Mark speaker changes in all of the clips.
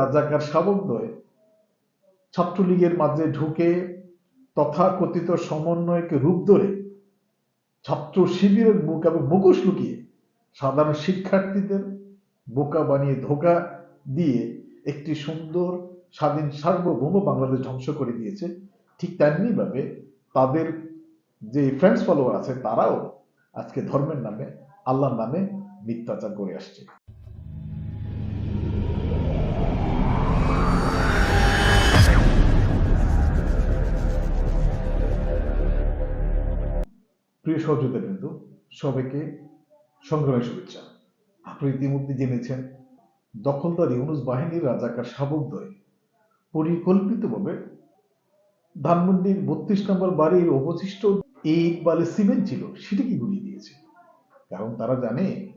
Speaker 1: রাজাকার শাবকদ্বয় ছাত্রলীগের মাঝে ঢুকে তথাকথিত সমন্বয়কে রূপ ধরে ছাত্র শিবিরের মুখ এবং মুখোশ লুকিয়ে সাধারণ শিক্ষার্থীদের বোকা বানিয়ে ধোকা দিয়ে একটি সুন্দর, স্বাধীন, সার্বভৌম বাংলাদেশ ধ্বংস করে দিয়েছে। ঠিক তেমনি ভাবে তাদের যে ফ্রেন্ডস ফলোয়ার আছে, তারাও আজকে ধর্মের নামে, আল্লাহর নামে মিথ্যাচার করে আসছে। প্রিয় সহযোগিতা বিন্দু, সবাইকে সংগ্রামের শুভেচ্ছা। আপনারা ইতিমধ্যে জেনেছেন, দখলদার ইউনুস বাহিনীর রাজাকার শাবকদ্বয় পরিকল্পিতভাবে ধানমন্ডির বত্রিশ নম্বর বাড়ির অবশিষ্ট ইট বালে সিমেন্ট ছিল, সেটাকে গুলিয়ে দিয়েছে। কারণ তারা জানে,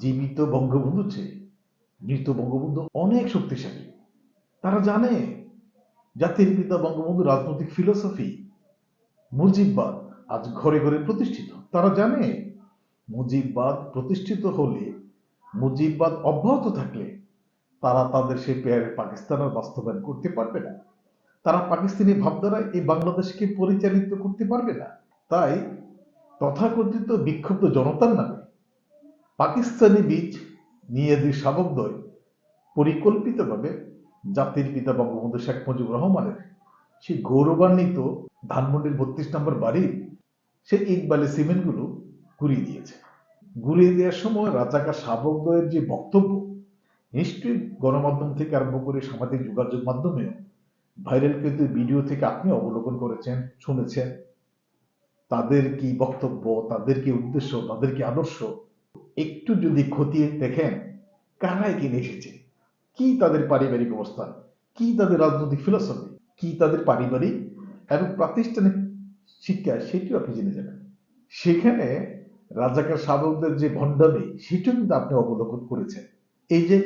Speaker 1: জীবিত বঙ্গবন্ধু চেয়ে মৃত বঙ্গবন্ধু অনেক শক্তিশালী। তারা জানে, জাতির পিতা বঙ্গবন্ধু রাজনৈতিক ফিলোসফি মুজিববাদ আজ ঘরে ঘরে প্রতিষ্ঠিত। তারা জানে, মুজিববাদ প্রতিষ্ঠিত হলে, মুজিববাদ অব্যাহত থাকলে, তারা তাদের সেই পেয়ারে পাকিস্তানের বাস্তবায়ন করতে পারবে না। তারা পাকিস্তানি ভাবধারা এই বাংলাদেশকে পরিচালিত করতে পারবে না। তাই তথাকথিত বিক্ষুব্ধ জনতার নামে পাকিস্তানি বীজ নিয়াজির শাবকদ্বয় পরিকল্পিতভাবে জাতির পিতা বঙ্গবন্ধু শেখ মুজিবুর রহমানের সেই গৌরবান্বিত ধানমন্ডির বত্রিশ নম্বর বাড়ির সে ইকবালে সিমেন্টগুলো ঘুরিয়ে দিয়েছে। ঘুরিয়ে দেওয়ার সময় রাজাকার শাবকদ্বয়ের যে বক্তব্য, নিশ্চয়ই গণমাধ্যম থেকে আরম্ভ করে সামাজিক যোগাযোগ মাধ্যমেও ভাইরাল কিন্তু ভিডিও থেকে আপনি অবলোকন করেছেন, শুনেছেন। তাদের কি বক্তব্য, তাদের কি উদ্দেশ্য, তাদের কি আদর্শ? একটু যদি খতিয়ে দেখেন, কারা এখানে এসেছে? কি তাদের পারিবারিক অবস্থা? কি তাদের রাজনৈতিক ফিলোসফি কি তাদের পারিবারিক এবং প্রাতিষ্ঠানিক শিক্ষা, সেটিও আপনি জেনে যাবেন। সেখানে রাজাকার শাবকদের যে ভণ্ডামি, সেটিও কিন্তু আপনি অবলোকন করেছেন। এই যে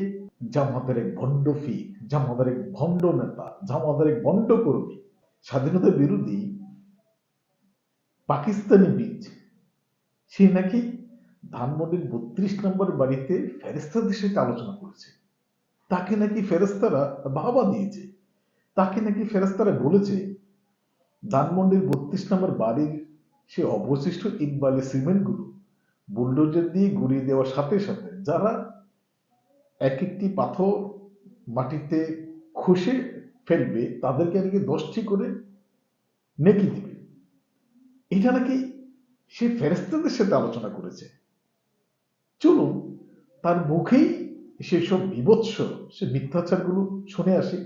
Speaker 1: জামাতের এক ভণ্ড ফি, জামাতের এক ভণ্ড নেতা, জামাতের এক ভণ্ড কর্মী, স্বাধীনতা বিরোধী পাকিস্তানি বীজ, সে নাকি ধানমন্ডির বত্রিশ নম্বর বাড়িতে ফেরেস্তাদের সাথে আলোচনা করেছে। তাকে নাকি ফেরেস্তারা বাবা দিয়েছে। তাকে নাকি ফেরেস্তারা বলেছে ধানমন্ডির বত্রিশ নম্বর বাড়ির সে অবশিষ্ট ইকবালি সিমেন্টগুলো বুলডোজার দিয়ে গুড়িয়ে দেওয়ার সাথে সাথে যারা এক একটি পাথর মাটিতে খসে ফেলবে তাদেরকে নাকি দশটি করে নেকি দিবে। এটা নাকি সে ফেরেস্তাদের সাথে আলোচনা করেছে। চলুন, তার মুখেই সেসব বিভৎস, সে মিথ্যাচারগুলো শুনে আসি।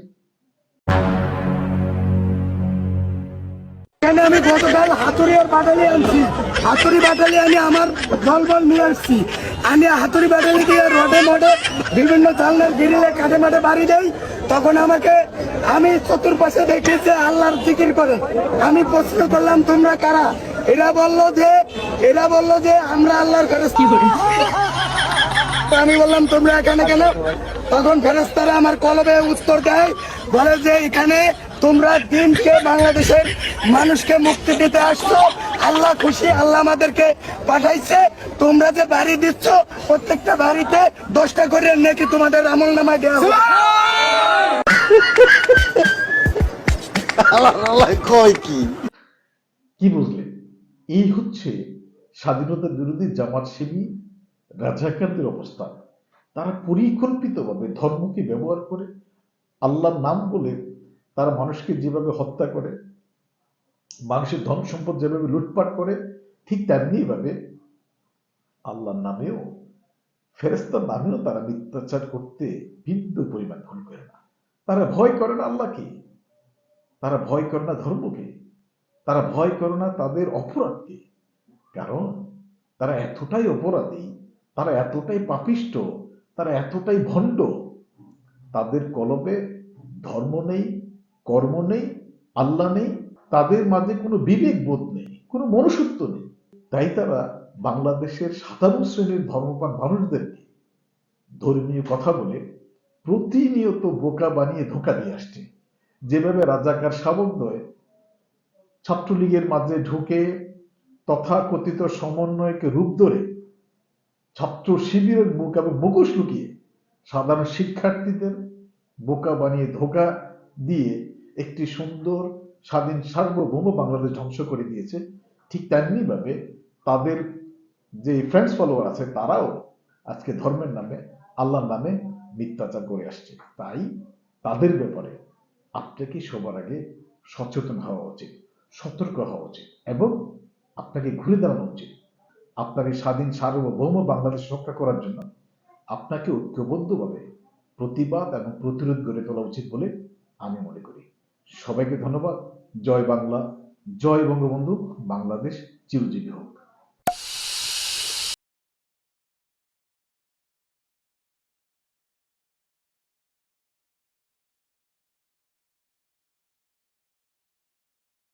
Speaker 2: এখানে আমি গতকাল হাতুড়িয়ার বাটালি আনছি। হাতুড়ি বাটালি আমি আমার দল বল নিয়ে আসছি। আমি হাতুড়ি বাটালি দিয়ে রডে মডে বিভিন্ন জানলার গিরিলে কাঠে মাঠে বাড়ি দেই। তখন আমাকে আমি চতুর্পাশে দেখেছে আল্লাহর জিকির করে। আমি প্রশ্ন করলাম, তোমরা কারা? এরা বলল যে, এরা বলল যে, আমরা আল্লাহর কাছে কি করি আমি বললাম, তোমরা এখানে কেন? তখন ফেরেস্তারা আমার কলবে উত্তর দেয়, বলে যে, এখানে তোমরা দিনকে বাংলাদেশের মানুষকে মুক্তি দিতে আসছো। আল্লাহ খুশি আল্লাহ আমাদেরকে পাঠাইছে। তোমরা যে বাড়ি দিচ্ছ প্রত্যেকটা বাড়িতে দশটা করে নাকি তোমাদের আমল নামায় দেওয়া হবে।
Speaker 3: আল্লাহ আল্লাহ কয় কি?
Speaker 1: কি বুঝলেন এই হচ্ছে স্বাধীনতা বিরোধী জামাত সেবী রাজাকারদের অবস্থান তারা পরিকল্পিতভাবে ধর্মকে ব্যবহার করে আল্লাহর নাম বলে তারা মানুষকে যেভাবে হত্যা করে, মানুষের ধন সম্পদ যেভাবে লুটপাট করে, ঠিক তেমনি ভাবে আল্লাহর নামেও ফেরেস্তার নামেও তারা মিথ্যাচার করতে বিন্দু পরিমাণ ভুল করে না। তারা ভয় করে না আল্লাহকে, তারা ভয় করে না ধর্মকে, তারা ভয় করে না তাদের অপরাধকে। কারণ তারা এতটাই অপরাধী, তারা এতটাই পাপিষ্ট, তারা এতটাই ভণ্ড, তাদের কলবে ধর্ম নেই কর্ম নেই, আল্লাহ নেই, তাদের মাঝে কোনো বিবেক বোধ নেই, কোনো মনুষ্যত্ব নেই। তাই তারা বাংলাদেশের সাধারণ শ্রেণির ধর্মপান মানুষদেরকে ধর্মীয় কথা বলে প্রতিনিয়ত বোকা বানিয়ে ধোকা দিয়ে আসছে। যেভাবে রাজাকার শাবকদ্বয় ছাত্রলীগের মাঝে ঢুকে তথাকথিত সমন্বয়কে রূপ ধরে ছাত্র শিবিরের মুখ এবং মুখোশ লুকিয়ে সাধারণ শিক্ষার্থীদের বোকা বানিয়ে ধোকা দিয়ে একটি সুন্দর স্বাধীন সার্বভৌম বাংলাদেশ ধ্বংস করে দিয়েছে। ঠিক তেমনি ভাবে তাদের যে ফ্রেন্ডস ফলোয়ার আছে তারাও আজকে ধর্মের নামে, আল্লাহর নামে মিথ্যাচার করে আসছে। তাই তাদের ব্যাপারে আপনাকে সবার আগে সচেতন হওয়া উচিত, সতর্ক হওয়া উচিত এবং আপনাকে ঘুরে দাঁড়ানো উচিত। আপনার এই স্বাধীন সার্বভৌম বাংলাদেশ রক্ষা করার জন্য আপনাকে ঐক্যবদ্ধভাবে প্রতিবাদ এবং প্রতিরোধ গড়ে তোলা উচিত বলে আমি মনে করি। সবাইকে ধন্যবাদ। জয় বাংলা জয় বঙ্গবন্ধু বাংলাদেশ চিরজীবী হোক।